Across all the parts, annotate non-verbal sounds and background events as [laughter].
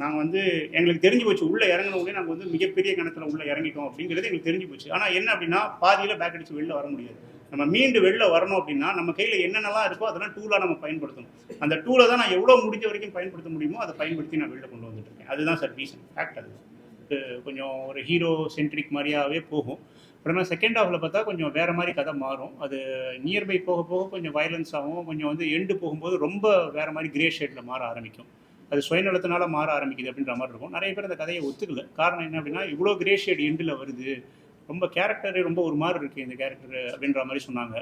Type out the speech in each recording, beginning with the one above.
நாங்கள் வந்து எங்களுக்கு தெரிஞ்சு போச்சு உள்ளே இறங்கின உடனே நாங்கள் வந்து மிகப்பெரிய கிணத்துல உள்ளே இறங்கிட்டோம் அப்படிங்கிறது எங்களுக்கு தெரிஞ்சு போச்சு. ஆனால் என்ன அப்படின்னா பாதியில் பேக் அடிச்சு வெளில வர முடியாது. நம்ம மீண்டு வெளில வரணும் அப்படின்னா நம்ம கையில் என்னென்னலாம் இருக்கோ அதெல்லாம் டூலாக நம்ம பயன்படுத்தணும். அந்த டூலை தான் நான் எவ்வளோ முடிஞ்ச வரைக்கும் பயன்படுத்த முடியுமோ அதை பயன்படுத்தி நான் வெளில கொண்டு வந்துட்டு இருக்கேன். அதுதான் சார் ரீசன் ஃபேக்ட் அது. கொஞ்சம் ஒரு ஹீரோ சென்ட்ரிக் மாதிரியாகவே போகும். அப்புறமா செகண்ட் ஹாஃபில் பார்த்தா கொஞ்சம் வேறு மாதிரி கதை மாறும். அது நியர்பை போக போக கொஞ்சம் வயலன்ஸ் ஆகும் கொஞ்சம் வந்து எண்டு போகும்போது ரொம்ப வேறு மாதிரி கிரே ஷேடில் மாற ஆரம்பிக்கும். அது சுயநலத்தினால மாற ஆரம்பிக்குது அப்படின்ற மாதிரி இருக்கும். நிறைய பேர் அந்த கதையை ஒத்துக்கல. காரணம் என்ன அப்படின்னா இவ்வளோ கிரேஷியட் எண்டில் வருது. ரொம்ப கேரக்டரே ரொம்ப ஒரு மாதிரி இருக்குது இந்த கேரக்டர் அப்படின்ற மாதிரி சொன்னாங்க.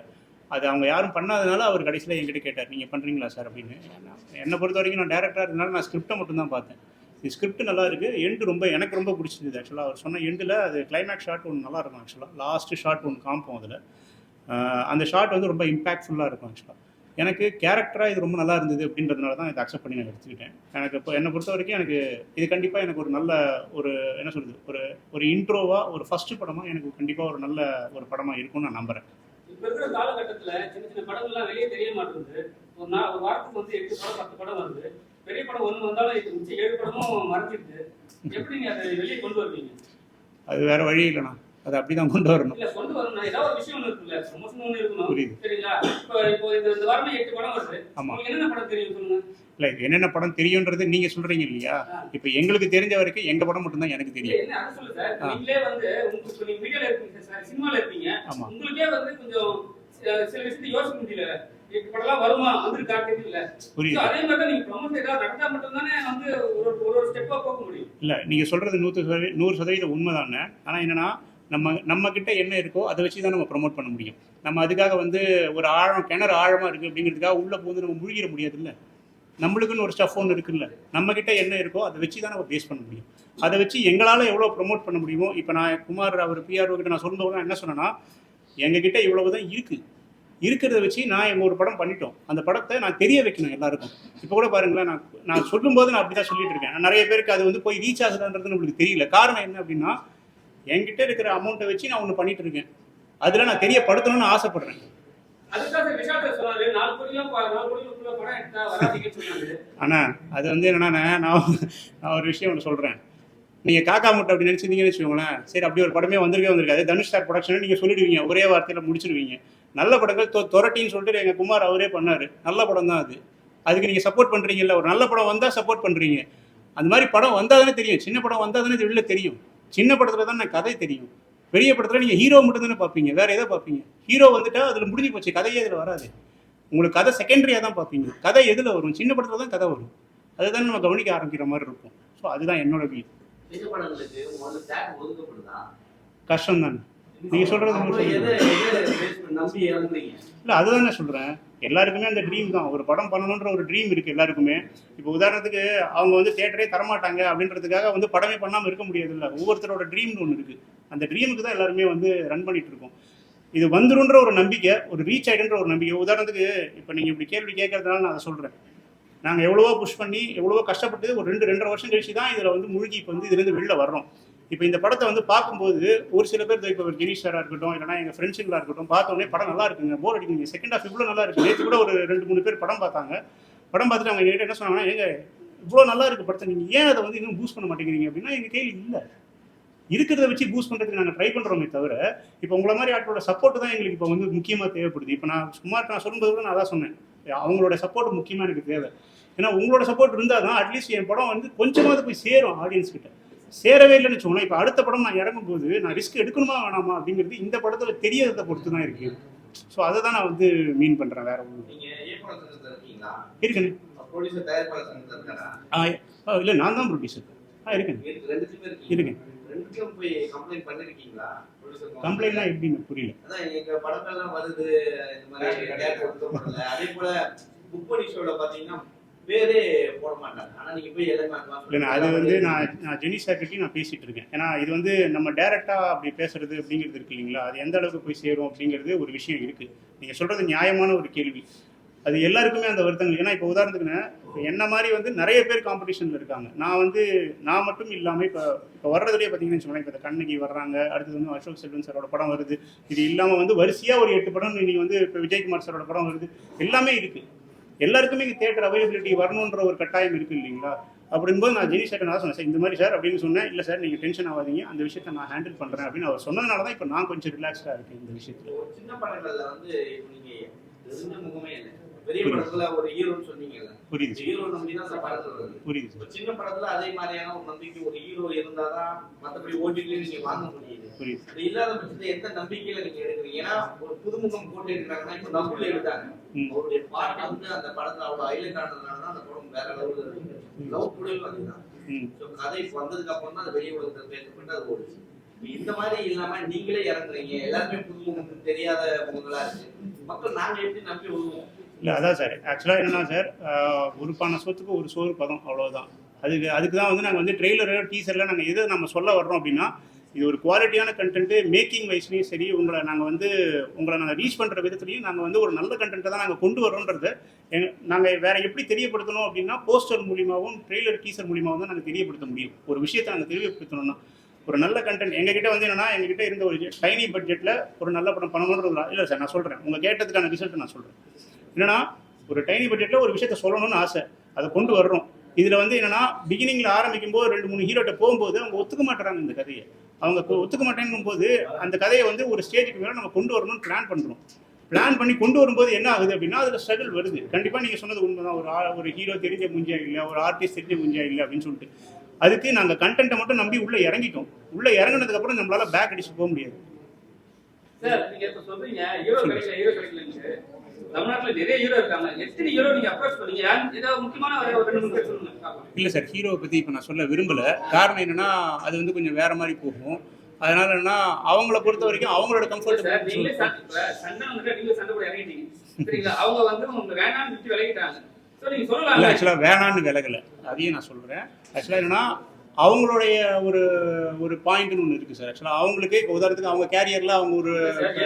அது அவங்க யாரும் பண்ணாதனால அவர் கடைசியில் என்கிட்ட கேட்டார் நீங்கள் பண்ணுறீங்களா சார் அப்படின்னு. நான் என்னை பொறுத்த வரைக்கும் நான் டேரக்டராக இருந்தனால நான் ஸ்கிரிப்டை மட்டும்தான் பார்த்தேன். இது ஸ்கிரிப்ட் நல்லா இருக்குது எண்டு ரொம்ப எனக்கு ரொம்ப பிடிச்சிருந்தது ஆக்சுவலாக அவர் சொன்ன எண்டில் அது கிளைமேக்ஸ் ஷாட் ஒன்று நல்லா இருக்கும் ஆக்சுவலாக லாஸ்ட் ஷாட் ஒன்று காமிப்போம் அதில். அந்த ஷாட் வந்து ரொம்ப இம்பாக்ட்ஃபுல்லாக இருக்கும் ஆக்சுவலாக எனக்கு கேரக்டராக இது ரொம்ப நல்லா இருந்தது அப்படின்றதுனால தான் இதை அக்செப்ட் பண்ணி நான் எடுத்துக்கிட்டேன். எனக்கு இப்போ என்னை பொறுத்த வரைக்கும் எனக்கு இது கண்டிப்பாக எனக்கு ஒரு நல்ல ஒரு என்ன சொல்றது ஒரு ஒரு இன்ட்ரோவாக ஒரு ஃபர்ஸ்ட் படமாக எனக்கு கண்டிப்பாக ஒரு நல்ல ஒரு படமாக இருக்கும்னு நான் நம்புகிறேன் இப்ப இருக்கிற காலகட்டத்துல சின்ன சின்ன படங்கள்லாம் வெளியே தெரிய மாட்டேங்குது. ஒரு நாள் ஒரு வாரத்துக்கு வந்து எட்டு படம் பத்து படம் வருது. பெரிய படம் ஒண்ணு வந்தாலும் இது மிச்சம் ஏழு படமும் மறைஞ்சிருது. எப்படி நீங்க அதை வெளியே கொண்டு வருவீங்க? அது வேற வழி இல்லைண்ணா. அதை அப்படி தான் கொண்டு வரணும். இல்ல கொண்டு வரணும். ஏதாவது ஒரு விஷயம் ஒண்ணு இருக்குல்ல ப்ரொமோஷன் ஒண்ணு இருக்கணும் புரியுது. சரிங்களா? இப்போ இப்போ இந்த இந்த வாரமே எட்டு படம் வருது. ஆமாம் என்னென்ன படம் தெரியும் சொல்லுங்க? இல்லை என்னென்ன படம் தெரியுன்றது நீங்கள் சொல்கிறீங்க இல்லையா? இப்போ எங்களுக்கு தெரிஞ்ச வரைக்கும் எங்கள் படம் மட்டும்தான் எனக்கு தெரியும். என்ன அதை சொல்லு சார். ஆ. நீங்களே வந்து உங்களுக்கு இப்ப நீங்க மீடியால இருப்பீங்க சார் சினிமால இருப்பீங்க ஆமாம் உங்களுக்கே வந்து கொஞ்சம் சில சில விஷயத்தை யோசிக்க முடியல. எட்டு படம்லாம் வருமா? வந்திருக்கா தெரியல. புரியுது. So, அதே மாதிரி தான் நீங்க ப்ரொமோஷன் ஏதாவது நடந்தா மட்டும்தானே வந்து ஒரு ஒரு ஒரு ஸ்டெப்பா போக முடியும். இல்லை நீங்கள் சொல்கிறது நூற்று சதவீ நூறு சதவீதம் உண்மைதானே? ஆனால் என்னன்னா நம்ம நம்ம கிட்ட என்ன இருக்கோ அதை வச்சு தான் நம்ம ப்ரொமோட் பண்ண முடியும். நம்ம அதுக்காக வந்து ஒரு ஆழம் கிணறு ஆழமாக இருக்குது அப்படிங்கிறதுக்காக உள்ளே போந்து நம்ம முழுகிட முடியாதுல்ல? நம்மளுக்குன்னு ஒரு ஸ்டஃப் ஒன்று இருக்குல்ல? நம்ம கிட்ட என்ன இருக்கோ அதை வச்சு தான் நம்ம பேஸ் பண்ண முடியும். அதை வச்சு எங்களால் எவ்வளோ ப்ரொமோட் பண்ண முடியுமோ இப்போ நான் குமார் அவர் பிஆர்ஓ கிட்ட நான் சொல்லும்போது என்ன சொன்னேன்னா எங்ககிட்ட இவ்வளவு தான் இருக்குது இருக்கிறத வச்சு நான் எங்கள் ஒரு படம் பண்ணிட்டோம். அந்த படத்தை நான் தெரிய வைக்கணும் எல்லாருக்கும். இப்போ கூட பாருங்களேன் நான் நான் சொல்லும்போது நான் அப்படி தான் சொல்லிட்டு இருக்கேன். நிறைய பேருக்கு அது வந்து போய் ரீச் ஆகுதுன்றது நம்மளுக்கு தெரியல. காரணம் என்ன அப்படின்னா என்கிட்ட இருக்கிற அமௌண்ட்டை வச்சு நான் ஒன்று பண்ணிட்டு இருக்கேன். அதில் நான் தெரியப்படுத்தணும்னு ஆசைப்படுறேன். ஆனால் அது வந்து என்னன்னா நான் நான் ஒரு விஷயம் ஒன்று சொல்கிறேன் நீங்கள் காக்கா முட்டை அப்படி நினச்சிருந்தீங்கன்னு வச்சுக்கோங்களேன். சரி அப்படி ஒரு படமே வந்திருக்கே. வந்திருக்காது தனுஷ் ஸ்டார் ப்ரொடக்ஷன் நீங்கள் சொல்லிடுவீங்க. ஒரே வார்த்தையில் முடிச்சிடுவீங்க நல்ல படங்கள் தொ தொரட்டின்னு சொல்லிட்டு எங்கள் குமார் அவரே பண்ணார். நல்ல படம் தான் அது. அதுக்கு நீங்கள் சப்போர்ட் பண்ணுறீங்கல்ல ஒரு நல்ல படம் வந்தால் சப்போர்ட் பண்ணுறீங்க அந்த மாதிரி படம் வந்தால் தானே தெரியும். சின்ன படம் வந்தால் தானே தெரியும். சின்ன படத்தில் தானே கதை தெரியும். பெரிய படத்தில் நீங்கள் ஹீரோ மட்டும் தானே பார்ப்பீங்க. வேற எதை பார்ப்பீங்க? ஹீரோ வந்துட்டா அதில் முடிஞ்சு போச்சு. கதையே அதில் வராது. உங்களுக்கு கதை செகண்டரியாக தான் பார்ப்பீங்க. கதை எதில் வரும்? சின்ன படத்தில் தான் கதை வரும். அதுதான் நம்ம கவனிக்க ஆரம்பிக்கிற மாதிரி இருக்கும். ஸோ அதுதான் என்னோட வியூ கஷ்டம் தானே நீங்க சொல்றது அப்புறம் மட்டும் எதை எதை base பண்ணி நம்பி இறங்குறீங்க? இல்லை அதுதான் நான் சொல்கிறேன் எல்லாருக்குமே அந்த ட்ரீம் தான். ஒரு படம் பண்ணணுன்ற ஒரு ட்ரீம் இருக்குது எல்லாருக்குமே. இப்போ உதாரணத்துக்கு அவங்க வந்து தேட்டரே தரமாட்டாங்க அப்படின்றதுக்காக வந்து படமே பண்ணாமல் இருக்க முடியாதுல்ல. ஒவ்வொருத்தரோட ட்ரீம்னு ஒன்று இருக்குது அந்த ட்ரீமுக்கு தான் எல்லாருமே வந்து ரன் பண்ணிட்டு இருக்கோம். இது வந்துருன்ற ஒரு நம்பிக்கை ஒரு ரீச் ஆயிடுன்ற ஒரு நம்பிக்கை. உதாரணத்துக்கு இப்போ நீங்கள் இப்படி கேள்வி கேட்கறதுனால நான் அதை சொல்கிறேன் நாங்கள் எவ்வளவோ புஷ் பண்ணி எவ்வளவோ கஷ்டப்பட்டு ஒரு ரெண்டு ரெண்டரை வருஷம் கழிச்சு தான் இதில் வந்து மூழ்கி இப்போ வந்து இதுலேருந்து வெளில வர்றோம். இப்போ இந்த படத்தை வந்து பார்க்கும்போது ஒரு சில பேர் இப்போ கிரீஷ் சாராக இருக்கட்டும் இல்லைனா எங்கள் ஃப்ரெண்ட்ஸுங்களாக இருக்கட்டும் பார்த்தோன்னே படம் நல்லா இருக்குங்க. போர் அடிக்குங்க. செகண்ட் ஹாஃப் இவ்வளோ நல்லா இருக்கு. நேற்று கூட ஒரு ரெண்டு மூணு பேர் படம் பார்த்தாங்க. படம் பார்த்துட்டு அவங்க என்கிட்ட என்ன சொன்னாங்கன்னா ஏங்க இவ்வளோ நல்லா இருக்கு படத்தை. நீங்கள் ஏன் அதை வந்து இன்னும் பூஸ்ட் பண்ண மாட்டேங்கிறீங்க? அப்படின்னா எங்கள் கையில் இல்லை. இருக்கிறத வச்சு பூஸ்ட் பண்ணுறதுக்கு நாங்கள் ட்ரை பண்ணுறோமே தவிர இப்போ உங்களை மாதிரி ஆட்களோட சப்போர்ட் தான் எங்களுக்கு இப்போ வந்து முக்கியமாக தேவைப்படுது. இப்போ நான் சும்மா நான் சொல்லும்போது கூட நான் அதான் சொன்னேன். அவங்களோட சப்போர்ட் முக்கியமாக எனக்கு தேவை. ஏன்னா உங்களோட சப்போர்ட் இருந்தால் தான் அட்லீஸ்ட் என் படம் வந்து கொஞ்சமாவது போய் சேரும் ஆடியன்ஸ் கிட்ட. சேரவே இல்லைன்னு வச்சுக்கோங்களேன். இப்போ அடுத்த படம் நான் இறங்கும்போது நான் ரிஸ்க் எடுக்கணுமா வேணாமா அப்படிங்கிறது இந்த படத்தில் தெரியறதை பொறுத்து தான் இருக்கு. ஸோ அதை தான் நான் வந்து மீன் பண்ணுறேன் வேற ஒன்றும் ஆ இல்லை நான் தான் ப்ரொடியூசர் ஆ இருக்கேன். இருக்கேன். எப்படின்னு புரியல. படங்கள்லாம் வருது அதே போல புக் பண்ணி பேரே போட மாட்டாங்க போய் எல்லாமே அது வந்து நான் நான் ஜெனி சார்கிட்டையும் நான் பேசிட்டு இருக்கேன். ஏன்னா இது வந்து நம்ம டைரெக்டாக அப்படி பேசுறது அப்படிங்கிறது இருக்கு இல்லைங்களா? அது எந்த அளவுக்கு போய் சேரும் அப்படிங்கிறது ஒரு விஷயம் இருக்கு. நீங்க சொல்றது நியாயமான ஒரு கேள்வி. அது எல்லாருக்குமே அந்த வருத்தங்கள். ஏன்னா இப்போ உதாரணத்துக்குன்னு இப்போ என்ன மாதிரி வந்து நிறைய பேர் காம்படிஷனில் இருக்காங்க. நான் வந்து நான் மட்டும் இல்லாமல் இப்போ இப்போ வர்றதுலேயே பார்த்தீங்கன்னு வச்சுக்கோங்களேன். இப்போ இந்த கண்ணகி வர்றாங்க அடுத்தது வந்து அசோக் செல்வன் சாரோட படம் வருது. இது இல்லாமல் வந்து வரிசையாக ஒரு எட்டு படம் இன்னைக்கு வந்து இப்போ விஜயகுமார் சாரோட படம் வருது. எல்லாமே இருக்குது எல்லாருக்குமே தேட்டர் அவைலபிலிட்டி வரணுன்ற ஒரு கட்டாயம் இருக்கு இல்லைங்களா? அப்படிங்கும்போது நான் ஜெனி சார் நான் சொன்னேன் சார் இந்த மாதிரி சார் அப்படின்னு சொன்னேன். இல்லை சார் நீங்கள் டென்ஷன் ஆகாதீங்க. அந்த விஷயத்தை நான் ஹேண்டில் பண்ணுறேன் அப்படின்னு அவர் சொன்னதுனால தான் இப்போ நான் கொஞ்சம் ரிலாக்ஸ்டாக இருக்கேன் இந்த விஷயத்தில். சின்ன படங்கள்ல வந்து நீங்கள் தெரிஞ்ச முகமே இல்லை. பெரிய படத்துல ஒரு ஹீரோன்னு சொன்னீங்கல்ல. புரியுது. ஹீரோ நம்பி தான் அந்த படத்துல வருது. புரியுது சின்ன படத்துல அதே மாதிரியான ஒரு நம்பிக்கை ஒரு ஹீரோ இருந்தாதான் மத்தபடி ஓடிடில நீங்க வாங்க முடியுது. புரியுது இல்லாத பட்சத்துல எந்த நம்பிக்கையில நீங்க எடுக்கிறீங்க? ஏன்னா ஒரு புதுமுகம் போட்டு எடுக்கிறாங்கன்னா இப்ப நம்புல எடுத்தாங்க. அவருடைய பாட்டு வந்து அந்த படத்துல அவ்வளவு ஹைலைட் ஆனதுனால தான் அந்த படம் வேற லெவல்ல இருக்கு. லவ் கூட அதுதான். கதை வந்ததுக்கு அப்புறம் தான் அது வெளியே உலகத்தில் பேசப்பட்டு அது ஓடுச்சு. இந்த மாதிரி இல்லாம நீங்களே இறங்குறீங்க. எல்லாருமே புதுமுகம் தெரியாத முகங்களா இருக்கு. மக்கள் நாங்க எப்படி நம்பி வருவோம் இல்லை அதான் சார் ஆக்சுவலாக என்னன்னா சார் ஒரு பண சொத்துக்கு ஒரு சோறு பதம் அவ்வளோதான் அதுக்கு அதுக்கு தான் வந்து நாங்கள் வந்து ட்ரெய்லரு டீசரில் நாங்கள் எது நம்ம சொல்ல வர்றோம் அப்படின்னா இது ஒரு குவாலிட்டியான கண்டென்ட்டு மேக்கிங் வைஸ்லையும் சரி உங்களை நாங்கள் வந்து உங்களை நாங்கள் ரீச் பண்ணுற விதத்துலையும் நாங்கள் வந்து ஒரு நல்ல கண்டென்ட்டை தான் நாங்கள் கொண்டு வரோன்றது எங் நாங்கள் வேறு எப்படி தெரியப்படுத்தணும் அப்படின்னா போஸ்டர் மூலியமாகவும் ட்ரெய்லர் டீசர் மூலியமாகவும் தான் நாங்கள் தெரியப்படுத்த முடியும். ஒரு விஷயத்தை நாங்கள் தெரியப்படுத்தணும்னா. ஒரு நல்ல கண்டென்ட் எங்ககிட்ட வந்து என்னன்னா எங்ககிட்ட இருந்த ஒரு டைனி பட்ஜெட்டில் ஒரு நல்ல படம் பண்ணணுன்றது இல்லை சார் நான் சொல்கிறேன் உங்கள் கேட்டதுக்கான ரிசல்ட் நான் சொல்கிறேன் என்னன்னா ஒரு டைனி பட்ஜெட்டில் ஒரு விஷயத்த சொல்லணும்னு ஆசை. அதை கொண்டு வர்றோம். இதில் வந்து என்னன்னா பிகினிங்கில் ஆரம்பிக்கும் போது ரெண்டு மூணு ஹீரோட்ட போகும்போது அவங்க ஒத்துக்க மாட்டுறாங்க இந்த கதையை. அவங்க ஒத்துக்க மாட்டேங்கும் போது அந்த கதையை வந்து ஒரு ஸ்டேஜுக்கு மேலே நம்ம கொண்டு வரணும்னு பிளான் பண்ணுறோம் பிளான் பண்ணி கொண்டு வரும்போது என்ன ஆகுது அப்படின்னா அதில் ஸ்ட்ரகிள் வருது. கண்டிப்பாக நீங்கள் சொன்னது உண்மைதான். ஒரு ஆ- ஒரு ஹீரோ தெரிஞ்ச முஞ்சியா இல்லை ஒரு ஆர்டிஸ்ட் தெரிஞ்ச முஞ்சியா இல்லை அப்படின்னு சொல்லிட்டு. அதுக்கு நாங்கள் கண்டென்ட்டை மட்டும் நம்பி உள்ளே இறங்கிட்டோம். உள்ளே இறங்குனதுக்கு அப்புறம் நம்மளால பேக் அடிச்சு போக முடியாது. சார் நீங்க இப்ப சொல்றீங்க ஹீரோ கிடைக்கல ஹீரோ கிடைக்கலன்னு தமிழ்நாட்டுல நிறைய ஹீரோ இருக்காங்க. எத்தனை ஹீரோ நீங்க அப்ரோச் பண்ணீங்க? ஏதாவது முக்கியமான ஒரு ரெண்டு மூணு சொல்லுங்க. இல்லை சார் ஹீரோவை பற்றி இப்போ நான் சொல்ல விரும்பல. காரணம் என்னன்னா அது வந்து கொஞ்சம் வேற மாதிரி போகும். அதனால என்னன்னா அவங்கள பொறுத்த வரைக்கும் அவங்களோட கம்ஃபர்ட் நீங்களே சண்டை வந்துட்டு நீங்க சண்டை போட இறங்கிட்டீங்க. சரிங்களா? அவங்க வந்து உங்க வேணாம்னு விட்டு விலகிட்டாங்க. சோ நீங்க சொல்லலாம் ஆக்சுவலாக வேணான்னு விலகலை. அதையும் நான் சொல்கிறேன் ஆக்சுவலாக என்னன்னா அவங்களுடைய ஒரு ஒரு பாயிண்ட்னு ஒன்று இருக்குது சார் ஆக்சுவலாக அவங்களுக்கு இப்போ உதாரணத்துக்கு அவங்க கேரியரில் அவங்க ஒரு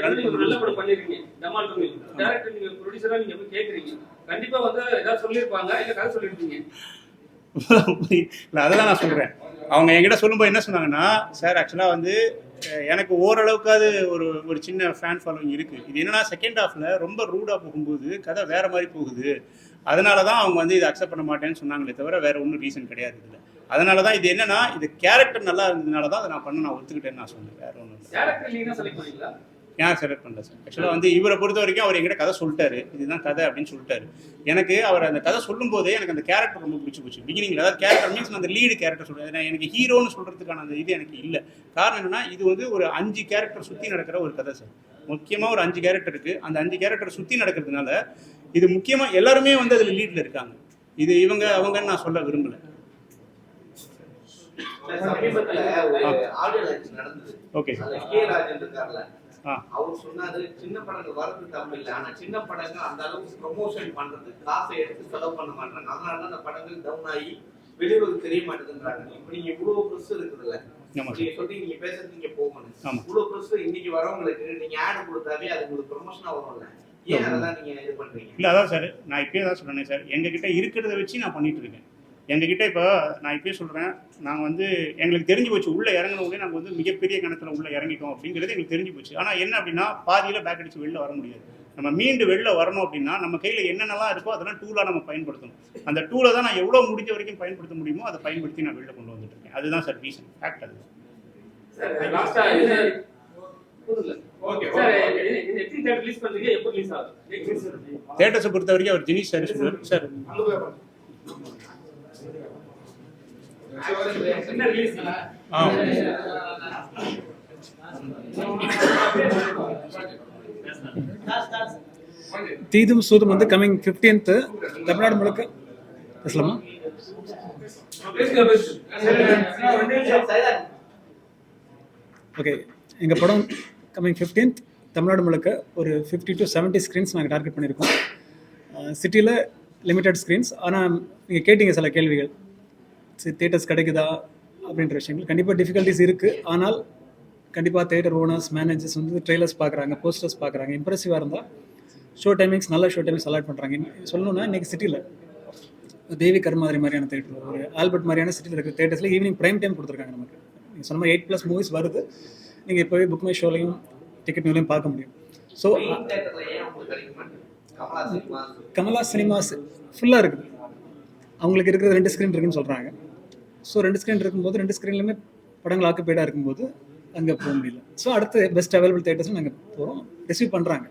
ரன் நீங்க ஒரு நல்ல படம் பண்ணிருக்கீங்க. டமால் பண்ணி டேரக்டர் நீங்க ப்ரொடியூசரா நீங்க போய் கேக்குறீங்க. கண்டிப்பா வந்து ஏதாவது சொல்லிருப்பாங்க இல்ல கதை [laughs] இல்லை அதெல்லாம் நான் சொல்கிறேன் அவங்க என்கிட்ட சொல்லும்போது என்ன சொன்னாங்கன்னா சார் ஆக்சுவலாக வந்து எனக்கு ஓரளவுக்காவது ஒரு ஒரு சின்ன ஃபேன் ஃபாலோவிங் இருக்குது இது என்னன்னா செகண்ட் ஹாஃபில் ரொம்ப ரூடாக போகும்போது கதை வேற மாதிரி போகுது. அதனால தான் அவங்க வந்து இதை அக்செப்ட் பண்ண மாட்டேன்னு சொன்னாங்களே தவிர வேற ஒன்றும் ரீசன் கிடையாது இதில். அதனால தான் இது என்னன்னா இது கேரக்டர் நல்லா இருந்ததுனால தான் அதை நான் பண்ண நான் ஒத்துக்கிட்டேன்னு நான் சொன்னேன் வேற ஒன்றும் ஏன் செலக்ட் பண்ணல சார் ஆக்சுவலாக வந்து இவரை பொறுத்த வரைக்கும் அவர் என்கிட்ட கதை சொல்லிட்டாரு. இதுதான் கதை அப்படின்னு சொல்லிட்டாரு. எனக்கு அவர் அந்த கதை சொல்லும் போதே எனக்கு அந்த கேரக்டர் ரொம்ப பிடிச்சி போச்சு. பிகினிங்ல அதாவது கேரக்டர் மீன்ஸ் அந்த லீடு கேரக்டர் சொல்றேன் எனக்கு ஹீரோன்னு சொல்றதுக்கான அந்த இது எனக்கு இல்லை. காரணம் என்னன்னா இது வந்து ஒரு அஞ்சு கேரக்டர் சுற்றி நடக்கிற ஒரு கதை சார். முக்கியமாக ஒரு அஞ்சு கேரக்டர் இருக்கு. அந்த அஞ்சு கேரக்டர் சுற்றி நடக்கிறதுனால இது முக்கியமாக எல்லாருமே வந்து அதில் லீடில் இருக்காங்க. இது இவங்க அவங்கன்னு நான் சொல்ல விரும்பல. சமீபத்துல ஒரு ஆடியோ லான்ச் நடந்தது. ஓகே கே ராஜன் இருக்கார்ல. அவர் சொன்னாரு சின்ன படங்கள் வரது தப்பு இல்லை ஆனா சின்ன படங்கள் அந்த அளவுக்கு ப்ரொமோஷன் பண்றதுக்கு காசை எடுத்து செலவு பண்ண மாட்டாங்க அதனால தான் அந்த படங்கள் டவுன் ஆகி வெளியூருக்கு தெரிய மாட்டேங்குதுன்றாங்க. இப்ப நீங்க இவ்வளவு ப்ரெஸ் இருக்குதுல்ல. நீங்க சொல்லி நீங்க பேசுறது நீங்க போகணும். இவ்வளவு ப்ரெஸ் இன்னைக்கு வரவங்களுக்கு நீங்க ஆட் கொடுத்தாவே அது உங்களுக்கு ப்ரொமோஷனா வரும்ல. ஏன் அதெல்லாம் நீங்க இது பண்றீங்க? இல்லை அதான் சார் நான் இப்பயே தான் சொல்கிறேன் சார் எங்ககிட்ட இருக்கிறத வச்சு நான் பண்ணிட்டு இருக்கேன். எங்ககிட்ட இப்போ நான் இப்பயே சொல்கிறேன் நாங்கள் வந்து எங்களுக்கு தெரிஞ்சு போச்சு உள்ளே இறங்கினவங்களே நாங்கள் வந்து மிகப்பெரிய கணத்தில் உள்ளே இறங்கிட்டோம் அப்படிங்கிறது எங்களுக்கு தெரிஞ்சு போச்சு. ஆனால் என்ன அப்படின்னா பாதியில் பேக் அடிச்சு வெளில வர முடியாது. நம்ம மீண்டு வெளில வரணும் அப்படின்னா நம்ம கையில் என்னென்னலாம் இருக்கோ அதெல்லாம் டூலாக நம்ம பயன்படுத்தணும். அந்த டூலை தான் நான் எவ்வளோ முடிஞ்ச வரைக்கும் பயன்படுத்த முடியுமோ அதை பயன்படுத்தி நான் வெளில கொண்டு வந்துட்டு இருக்கேன். அதுதான் சார் ரீசன் ஃபேக்ட் அது. சார் லாஸ்டா இது புரியல. ஓகே சார் இது இது எத்தனை தேட்டர் ரிலீஸ் பண்றீங்க எப்போ ரிலீஸ் ஆகுது? தேட்டர்ஸை பொறுத்த வரைக்கும் அவர் ஜெனிஷ் சார் சார். தீதும் சூதும் வந்து கம்மிங் ஃபிஃப்டீன்த்து தமிழ்நாடு முழுக்க. பேசலாமா? ஓகே எங்கள் படம் கம்மிங் ஃபிஃப்டீன்த் தமிழ்நாடு முழுக்க ஒரு ஃபிஃப்டி டு 70 ஸ்க்ரீன்ஸ் நாங்கள் டார்கெட் பண்ணியிருக்கோம். சிட்டியில் லிமிட்டட் ஸ்க்ரீன்ஸ் ஆனால் நீங்கள் கேட்டீங்க சில கேள்விகள். தேட்டர்ஸ் கிடைக்குதா அப்படின்ற விஷயங்கள். கண்டிப்பாக டிஃபிகல்ட்டிஸ் இருக்குது ஆனால் கண்டிப்பாக தேட்டர் ஓனர்ஸ் மேனேஜர்ஸ் வந்து ட்ரெய்லர்ஸ் பார்க்குறாங்க போஸ்டர்ஸ் பார்க்குறாங்க இம்ப்ரெசிவாக இருந்தால் ஷோ டைமிங்ஸ் நல்ல ஷோ டைமிங்ஸ் அலாட் பண்ணுறாங்க சொல்லணும்னா இன்றைக்கி சிட்டியில் தேவி கர்மாதிரி மாதிரியான தேட்டர் ஒரு ஆல்பர்ட் மாதிரியான சிட்டியில் இருக்கிற தேட்டர்ஸில் ஈவினிங் ப்ரைம் டைம் கொடுத்துருக்காங்க நமக்கு. நீங்கள் சொன்ன மாதிரி எயிட் ப்ளஸ் மூவிஸ் வருது. நீங்கள் இப்போவே புக் மை ஷோலையும் டிக்கெட் மேலேயும் பார்க்க முடியும். So Kamala cinemas. ஃபுல்லாக இருக்குது. அவங்களுக்கு இருக்கிற ரெண்டு ஸ்க்ரீன் இருக்குன்னு சொல்கிறாங்க ஸோ ரெண்டு ஸ்க்ரீன் இருக்கும்போது ரெண்டு ஸ்க்ரீன்லையுமே படங்கள் ஆக்குப்பைடாக இருக்கும்போது அங்கே போக முடியல. ஸோ அடுத்து பெஸ்ட் அவைலபிள் தேட்டர்ஸ் நாங்கள் போகிறோம் ரிசீவ் பண்ணுறாங்க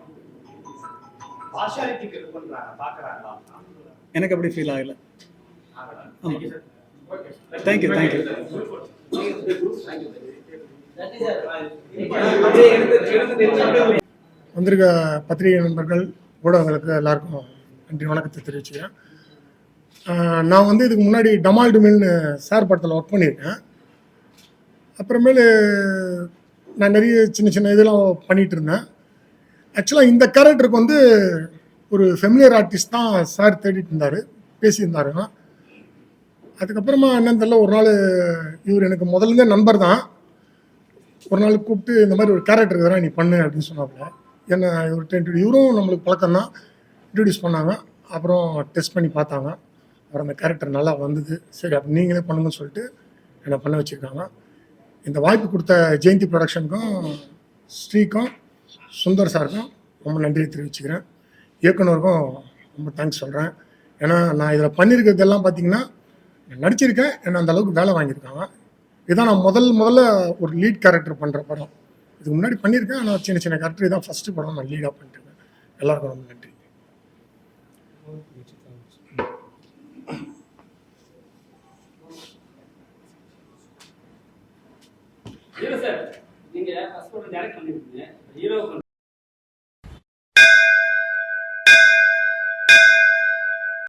எனக்கு அப்படி ஃபீல் ஆகலை. ஆமாம் தேங்க்யூ தேங்க்யூ வந்திருக்க பத்திரிகை நண்பர்கள் ஊடகங்களுக்கு எல்லாருக்கும் நன்றி வணக்கத்தை தெரிவிச்சுக்கிறேன். நான் வந்து இதுக்கு முன்னாடி டமால் டுமில்னு சார் படத்தில் ஒர்க் பண்ணியிருக்கேன். அப்புறமேலு நான் நிறைய சின்ன சின்ன இதெல்லாம் பண்ணிகிட்டு இருந்தேன். ஆக்சுவலாக இந்த கேரக்டருக்கு வந்து ஒரு ஃபெமிலியர் ஆர்டிஸ்ட் தான் சார் தேடிட்டு இருந்தார் பேசியிருந்தாருங்க அதுக்கப்புறமா என்னன்னு தெரியல ஒரு நாள் இவர் எனக்கு முதல்ல நண்பர் தான். ஒரு நாள் கூப்பிட்டு இந்த மாதிரி ஒரு கேரக்டர் இருக்கிறா நீ பண்ணு அப்படின்னு சொன்னாப்புல. என்ன இவர்கிட்ட இன்ட்ரடியூ இவரும் நம்மளுக்கு பழக்கம் தான் இன்ட்ரடியூஸ் பண்ணாங்க. அப்புறம் டெஸ்ட் பண்ணி பார்த்தாங்க. அப்புறம் அந்த கேரக்டர் நல்லா வந்தது. சரி அப்போ நீங்களே பண்ணுங்கன்னு சொல்லிட்டு என்னை பண்ண வச்சுருக்காங்க. இந்த வாய்ப்பு கொடுத்த ஜெயந்தி ப்ரொடக்ஷனுக்கும் ஸ்ரீக்கும் சுந்தர் சாருக்கும் ரொம்ப நன்றியை தெரிவிச்சுக்கிறேன். இயக்குனருக்கும் ரொம்ப தேங்க்ஸ் சொல்கிறேன் ஏன்னா நான் இதில் பண்ணியிருக்கிறதெல்லாம் பார்த்தீங்கன்னா நடிச்சிருக்கேன். என்னை அந்த அளவுக்கு வேலை வாங்கியிருக்காங்க. இதான் நான் முதல் முதல்ல ஒரு லீட் கேரக்டர் பண்ணுற படம். இதுக்கு முன்னாடி பண்ணியிருக்கேன். ஆனால் சின்ன சின்ன கேரக்டர் இதான் ஃபஸ்ட்டு படம் நான் லீடாக பண்ணிருக்கேன் எல்லாருக்கும் ரொம்ப நன்றி. ஹீரோ சார் நீங்க ஃபர்ஸ்ட் படம் டைரக்ட் பண்ணிருக்கீங்க ஹீரோ